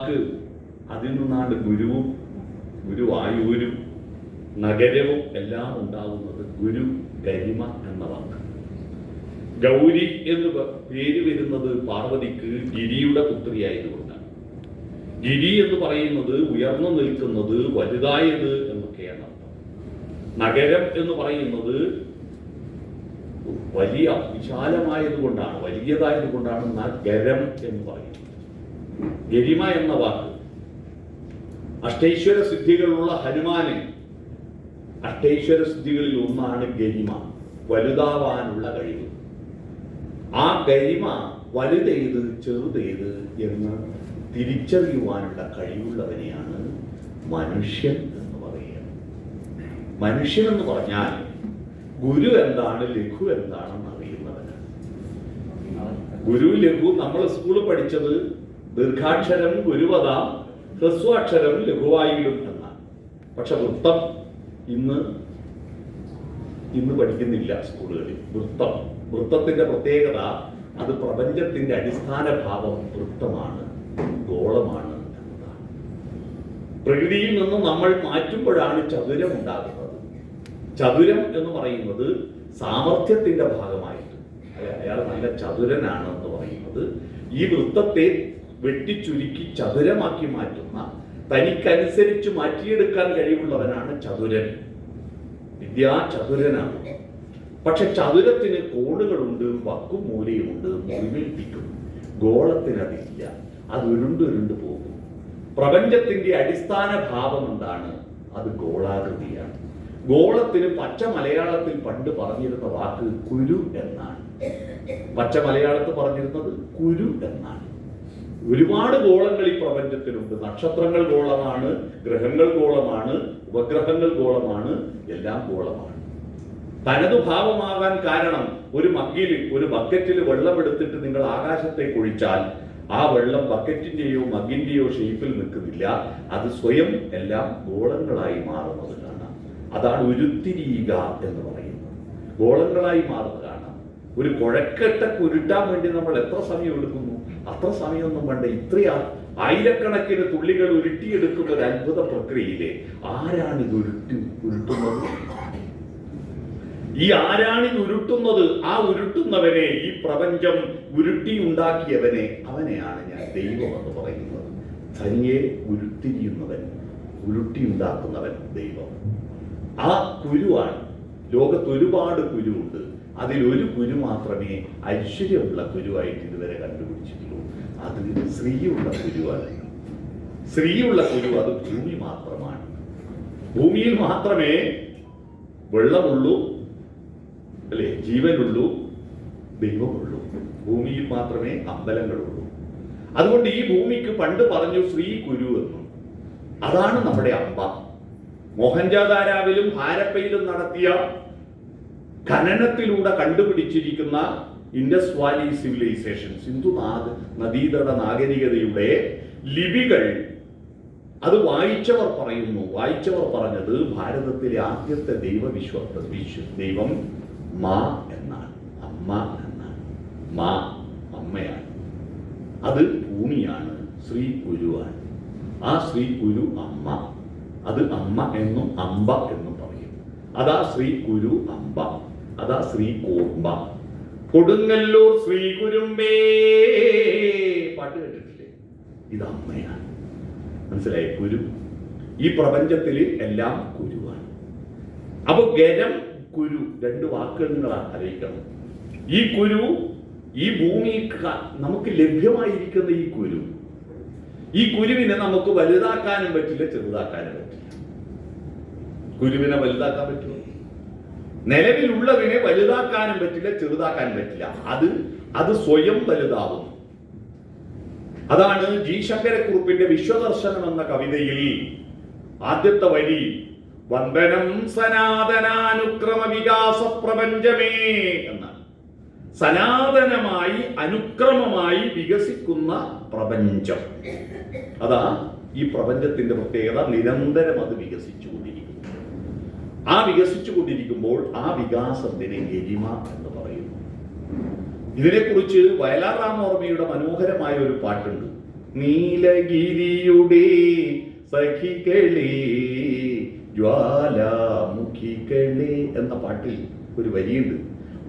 അതിൽ നിന്നാണ് ഗുരുവും ഗുരുവായൂരും നഗരവും എല്ലാം ഉണ്ടാകുന്നത് ഗുരു ഗരിമ എന്ന വാക്ക് ഗൗരി എന്ന് പേര് വരുന്നത് പാർവതിക്ക് ഗിരിയുടെ പുത്രിയായതുകൊണ്ടാണ്. ഗിരി എന്ന് പറയുന്നത് ഉയർന്നു നിൽക്കുന്നത് വലുതായത് എന്നൊക്കെയാണ് അർത്ഥം. നഗരം എന്ന് പറയുന്നത് വലിയ വിശാലമായതുകൊണ്ടാണ് വലിയതായതുകൊണ്ടാണ് നഗരം എന്ന് പറയുന്നത്. ഗരിമ എന്ന വാക്ക്. അഷ്ടൈശ്വര സിദ്ധികളുള്ള ഹനുമാന് അഷ്ടൈശ്വര സിദ്ധികളിൽ ഒന്നാണ് ഗരിമ വലുതാവാനുള്ള കഴിവ്. ആ ഗരിമ വലുതേത് ചെറുതേത് എന്ന് തിരിച്ചറിയുവാനുള്ള കഴിവുള്ളവനെയാണ് മനുഷ്യൻ എന്ന് പറയുക. മനുഷ്യൻ എന്ന് പറഞ്ഞാൽ ഗുരു എന്താണ് ലഘു എന്താണെന്ന് അറിയുന്നവനാണ്. ഗുരു ലഘു നമ്മൾ സ്കൂളിൽ പഠിച്ചത് ദീർഘാക്ഷരം ഗുരുവതാം ഹ്രസ്വാക്ഷരം ലഘുവായിലും എന്നാണ് പക്ഷെ വൃത്തം ഇന്ന് ഇന്ന് പഠിക്കുന്നില്ല സ്കൂളുകളിൽ. വൃത്തം. വൃത്തത്തിന്റെ പ്രത്യേകത അത് പ്രപഞ്ചത്തിന്റെ അടിസ്ഥാന ഭാവം വൃത്തമാണ് ഗോളമാണ് പ്രകൃതിയിൽ നിന്ന് നമ്മൾ മാറ്റുമ്പോഴാണ് ചതുരം ഉണ്ടാകുന്നത്. ചതുരം എന്ന് പറയുന്നത് സാമർഥ്യത്തിന്റെ ഭാഗമായിട്ട്. അയ- അയാൾ നല്ല ചതുരനാണ് എന്ന് പറയുന്നത്. ഈ വൃത്തത്തെ വെട്ടിച്ചുരുക്കി ചതുരമാക്കി മാറ്റുന്ന തനിക്കനുസരിച്ച് മാറ്റിയെടുക്കാൻ കഴിവുള്ളവനാണ് ചതുരൻ. വിദ്യാ ചതുരനാണ്. പക്ഷെ ചതുരത്തിന് കോണുകളുണ്ട് വക്കും മൂലയുമുണ്ട് മുറിവേൽപ്പിക്കും. ഗോളത്തിന് അതില്ല അത് ഉരുണ്ടുരുണ്ട് പോകും. പ്രപഞ്ചത്തിന്റെ അടിസ്ഥാന ഭാവം എന്താണ്? അത് ഗോളാകൃതിയാണ്. ഗോളത്തിന് പച്ച മലയാളത്തിൽ പണ്ട് പറഞ്ഞിരുന്ന വാക്ക് കുരു എന്നാണ്. പച്ച മലയാളത്തിൽ പറഞ്ഞിരുന്നത് കുരു എന്നാണ്. ഒരുപാട് ഗോളങ്ങൾ ഈ പ്രപഞ്ചത്തിലുണ്ട്. നക്ഷത്രങ്ങൾ ഗോളമാണ് ഗ്രഹങ്ങൾ ഗോളമാണ് ഉപഗ്രഹങ്ങൾ ഗോളമാണ് എല്ലാം ഗോളമാണ്. തനതു ഭാവമാകാൻ കാരണം ഒരു മഗ്ഗിൽ ഒരു ബക്കറ്റിൽ വെള്ളം എടുത്തിട്ട് നിങ്ങൾ ആകാശത്തേക്ക് ഒഴിച്ചാൽ ആ വെള്ളം ബക്കറ്റിന്റെയോ മഗ്ഗിന്റെയോ ഷേപ്പിൽ നിൽക്കുന്നില്ല. അത് സ്വയം എല്ലാം ഗോളങ്ങളായി മാറുന്നത് കാണാം. അതാണ് ഉരുത്തിരിയുക എന്ന് പറയുന്നത്. ഗോളങ്ങളായി മാറുന്നത് കാണാം. ഒരു കുഴക്കെട്ട ഉരുട്ടാൻ വേണ്ടി നമ്മൾ എത്ര സമയം എടുക്കുന്നു? അത്ര സമയമൊന്നും വേണ്ട. ഇത്രയാ ആയിരക്കണക്കിന് തുള്ളികൾ ഉരുട്ടിയെടുക്കുന്ന ഒരു അത്ഭുത പ്രക്രിയയിലെ ആരാണ് ഇത് ഉരുട്ടി ഉരുട്ടുന്നത്? ഈ ആരാണ് ഇത് ഉരുട്ടുന്നത്? ആ ഉരുട്ടുന്നവനെ ഈ പ്രപഞ്ചം ഉരുട്ടി ഉണ്ടാക്കിയവനെ അവനെയാണ് ഞാൻ ദൈവം എന്ന് പറയുന്നത്. തനിയെ ഉരുത്തിരിയുന്നവൻ ഉരുട്ടി ഉണ്ടാക്കുന്നവൻ ദൈവം. ആ കുരുവാണ്. ലോകത്ത് ഒരുപാട് കുരുവുണ്ട്. അതിൽ ഒരു കുരു മാത്രമേ ഐശ്വര്യമുള്ള കുരുവായിട്ട് ഇതുവരെ കണ്ടുപിടിച്ചിട്ടുള്ളൂ. അത് സ്ത്രീയുള്ള കുരുവാണ്. സ്ത്രീയുള്ള കുരു അത് ഭൂമി മാത്രമാണ്. ഭൂമിയിൽ മാത്രമേ വെള്ളമുള്ളൂ അല്ലെ? ജീവനുള്ളൂ ദൈവമുള്ളൂ. ഭൂമിയിൽ മാത്രമേ അമ്പലങ്ങളുള്ളൂ. അതുകൊണ്ട് ഈ ഭൂമിക്ക് പണ്ട് പറഞ്ഞു ശ്രീ കുരു എന്നും. അതാണ് നമ്മുടെ അമ്പ. മോഹൻജാദാരാവിലും ഹാരപ്പയിലും നടത്തിയ ഖനനത്തിലൂടെ കണ്ടുപിടിച്ചിരിക്കുന്ന ഇൻഡസ് വാലി സിവിലൈസേഷൻ സിന്ധു നാഗ് നദീതട നാഗരികതയുടെ ലിപികൾ. അത് വായിച്ചവർ പറയുന്നു. വായിച്ചവർ പറഞ്ഞത് ഭാരതത്തിലെ ആദ്യത്തെ ദൈവവിശ്വ വിശ്വ ദൈവം മാ എന്നാണ്. അമ്മ എന്നാണ്. മാ അമ്മയാണ്. അത് ഭൂമിയാണ്. ശ്രീ ഗുരുവാണ് ആ ശ്രീ ഗുരു അമ്മ. അത് അമ്മ എന്നും അമ്പ എന്നും പറയും. അതാ ശ്രീ ഗുരു അമ്പ. അതാ ശ്രീ കൂർമ്മ. കൊടുങ്ങല്ലൂർ ശ്രീ കുരുമ്പേ പാട്ട് കേട്ടിട്ടില്ലേ? ഇത് അമ്മയാണ്. മനസ്സിലായി? കുരു. ഈ പ്രപഞ്ചത്തിൽ എല്ലാം കുരുവാണ്. അപ്പൊ ഗരം കുരു രണ്ട് വാക്കുകൾ നിങ്ങൾ അറിയിക്കണം. ഈ കുരു ഈ ഭൂമി നമുക്ക് ലഭ്യമായിരിക്കുന്ന ഈ കുരു. ഈ കുരുവിനെ നമുക്ക് വലുതാക്കാനും പറ്റില്ല ചെറുതാക്കാനും പറ്റില്ല. കുരുവിനെ വലുതാക്കാൻ പറ്റുമോ? നിലവിലുള്ളതിനെ വലുതാക്കാനും പറ്റില്ല ചെറുതാക്കാനും പറ്റില്ല. അത് അത് സ്വയം വലുതാവും. അതാണ് ജി ശങ്കരക്കുറുപ്പിന്റെ വിശ്വദർശനം എന്ന കവിതയിൽ ആദ്യത്തെ വരി. വന്ദനം സനാതനാനുക്രമ വികാസ പ്രപഞ്ചമേ എന്നാണ്. സനാതനമായി അനുക്രമമായി വികസിക്കുന്ന പ്രപഞ്ചം. അതാ ഈ പ്രപഞ്ചത്തിന്റെ പ്രത്യേകത. നിരന്തരം അത് വികസിച്ചുകൊണ്ടിരിക്കുന്നു. ആ വികസിച്ചു കൊണ്ടിരിക്കുമ്പോൾ ആ വികാസത്തിന് ഗരിമ എന്ന് പറയുന്നു. ഇതിനെക്കുറിച്ച് വയലാർ രാമോർമ്മയുടെ മനോഹരമായ ഒരു പാട്ടുണ്ട്. നീലഗിരിയുടെ സഖികളെ ജ്വാലാമുഖികളെ എന്ന പാട്ടിൽ ഒരു വരിയുണ്ട്.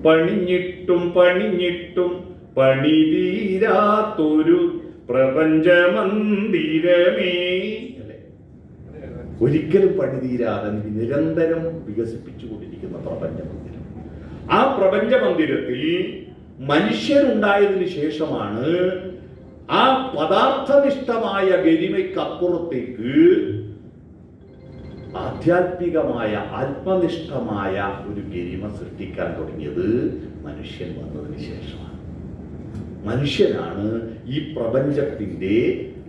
പണിഞ്ഞിട്ടും പണിഞ്ഞിട്ടും പണി തീരാത്തൊരു പ്രപഞ്ചമന്ദിരമേ ഒരിക്കലും പണി തീരാതെ നിരന്തരം വികസിപ്പിച്ചുകൊണ്ടിരിക്കുന്ന പ്രപഞ്ചമന്ദിരം. ആ പ്രപഞ്ചമന്ദിരത്തിൽ മനുഷ്യരുണ്ടായതിനു ശേഷമാണ് ആ പദാർത്ഥനിഷ്ഠമായ ഗരിമയ്ക്കപ്പുറത്തേക്ക് ആധ്യാത്മികമായ ആത്മനിഷ്ഠമായ ഒരു ഗരിമ സൃഷ്ടിക്കാൻ തുടങ്ങിയത് മനുഷ്യൻ വന്നതിന് ശേഷമാണ്. മനുഷ്യനാണ് ഈ പ്രപഞ്ചത്തിന്റെ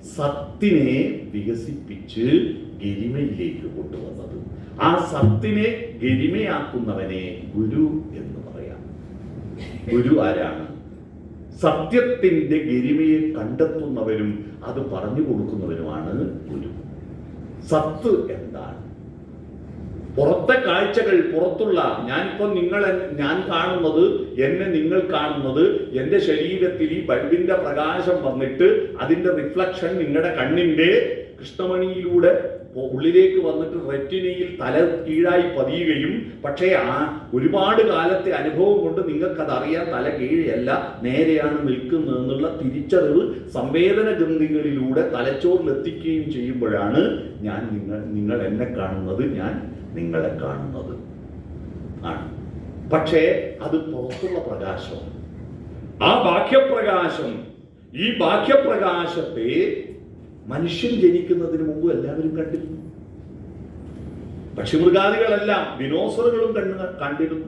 സത്തിനെ വികസിപ്പിച്ച് ഗരിമയിലേക്ക് കൊണ്ടുവന്നത്. ആ സത്തിനെ ഗരിമയാക്കുന്നവനെ ഗുരു എന്ന് പറയാം. ഗുരു ആരാണ്? സത്യത്തിന്റെ ഗരിമയെ കണ്ടെത്തുന്നവരും അത് പറഞ്ഞു കൊടുക്കുന്നവരുമാണ് ഗുരു. സത്ത് എന്താണ്? പുറത്തെ കാഴ്ചകൾ പുറത്തുള്ള ഞാനിപ്പോ നിങ്ങൾ ഞാൻ കാണുന്നത് എന്നെ നിങ്ങൾ കാണുന്നത് എന്റെ ശരീരത്തിൽ ഈ ബൾബിന്റെ പ്രകാശം വന്നിട്ട് അതിന്റെ റിഫ്ലക്ഷൻ നിങ്ങളുടെ കണ്ണിന്റെ കൃഷ്ണമണിയിലൂടെ ഉള്ളിലേക്ക് വന്നിട്ട് റെറ്റിനയിൽ തല കീഴായി പതിയുകയും പക്ഷേ ആ ഒരുപാട് കാലത്തെ അനുഭവം കൊണ്ട് നിങ്ങൾക്കത് അറിയാൻ തല കീഴല്ല നേരെയാണ് നിൽക്കുന്നത് എന്നുള്ള തിരിച്ചറിവ് സംവേദന ഗന്ധികളിലൂടെ തലച്ചോറിലെത്തിക്കുകയും ചെയ്യുമ്പോഴാണ് ഞാൻ നിങ്ങൾ നിങ്ങൾ എന്നെ കാണുന്നത് ഞാൻ നിങ്ങളെ കാണുന്നത് ആണ്. പക്ഷേ അത് പുറത്തുള്ള പ്രകാശം ആ ബാഹ്യപ്രകാശം ഈ ബാഹ്യപ്രകാശത്തെ മനുഷ്യൻ ജനിക്കുന്നതിന് മുമ്പ് എല്ലാവരും കണ്ടിരുന്നു. പക്ഷിമൃഗാദികളെല്ലാം ദിനോസറുകളും കണ്ണു കണ്ടിരുന്നു.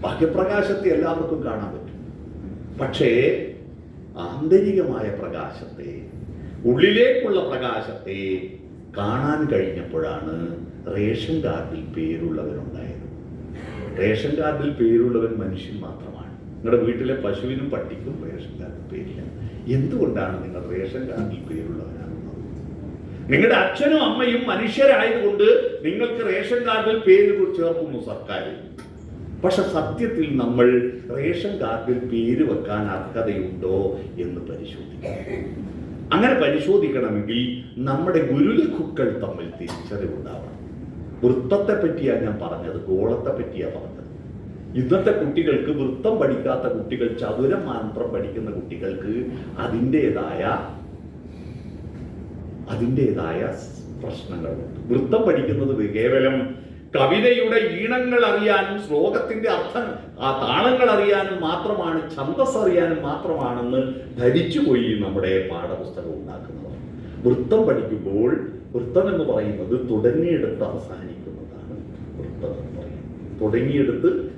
ബാഹ്യപ്രകാശത്തെ എല്ലാവർക്കും കാണാൻ പറ്റും. പക്ഷേ ആന്തരികമായ പ്രകാശത്തെ ഉള്ളിലേക്കുള്ള പ്രകാശത്തെ കാണാൻ കഴിഞ്ഞപ്പോഴാണ് റേഷൻ കാർഡിൽ പേരുള്ളവരുണ്ടായിരുന്നു. റേഷൻ കാർഡിൽ പേരുള്ളവൻ മനുഷ്യൻ മാത്രമാണ്. നിങ്ങളുടെ വീട്ടിലെ പശുവിനും പട്ടിക്കും റേഷൻ കാർഡിൽ പേരില്ല. എന്തുകൊണ്ടാണ് നിങ്ങൾ റേഷൻ കാർഡിൽ പേരുള്ളവരാകുന്നത്? നിങ്ങളുടെ അച്ഛനും അമ്മയും മനുഷ്യരായതുകൊണ്ട് നിങ്ങൾക്ക് റേഷൻ കാർഡിൽ പേര് ചേർക്കുന്നു സർക്കാർ പക്ഷെ സത്യത്തിൽ നമ്മൾ റേഷൻ കാർഡിൽ പേര് വെക്കാൻ അർഹതയുണ്ടോ എന്ന് പരിശോധിക്കണം. അങ്ങനെ പരിശോധിക്കണമെങ്കിൽ നമ്മുടെ ഗുരുലഘുക്കൾ തമ്മിൽ തിരിച്ചറിവുണ്ടാവണം. വൃത്തത്തെ പറ്റിയാണ് ഞാൻ പറഞ്ഞത് ഗോളത്തെ പറ്റിയാ പറഞ്ഞത്. ഇന്നത്തെ കുട്ടികൾക്ക് വൃത്തം പഠിക്കാത്ത കുട്ടികൾ ചതുരം മാത്രം പഠിക്കുന്ന കുട്ടികൾക്ക് അതിന്റെതായ അതിന്റെതായ പ്രശ്നങ്ങളുണ്ട്. വൃത്തം പഠിക്കുന്നത് കേവലം കവിതയുടെ ഈണങ്ങൾ അറിയാനും ശ്ലോകത്തിന്റെ അർത്ഥം ആ താളങ്ങൾ അറിയാനും മാത്രമാണ് ഛന്തസ് അറിയാനും മാത്രമാണെന്ന് ധരിച്ചുപോയി നമ്മുടെ പാഠപുസ്തകം ഉണ്ടാക്കുന്നത് വൃത്തം പഠിക്കുമ്പോൾ വൃത്തം എന്ന് പറയുന്നത് തുടങ്ങിയെടുത്ത് അവസാനിക്കുന്നതാണ് വൃത്തം എന്ന് പറയുന്നത്. തുടങ്ങിയെടുത്ത്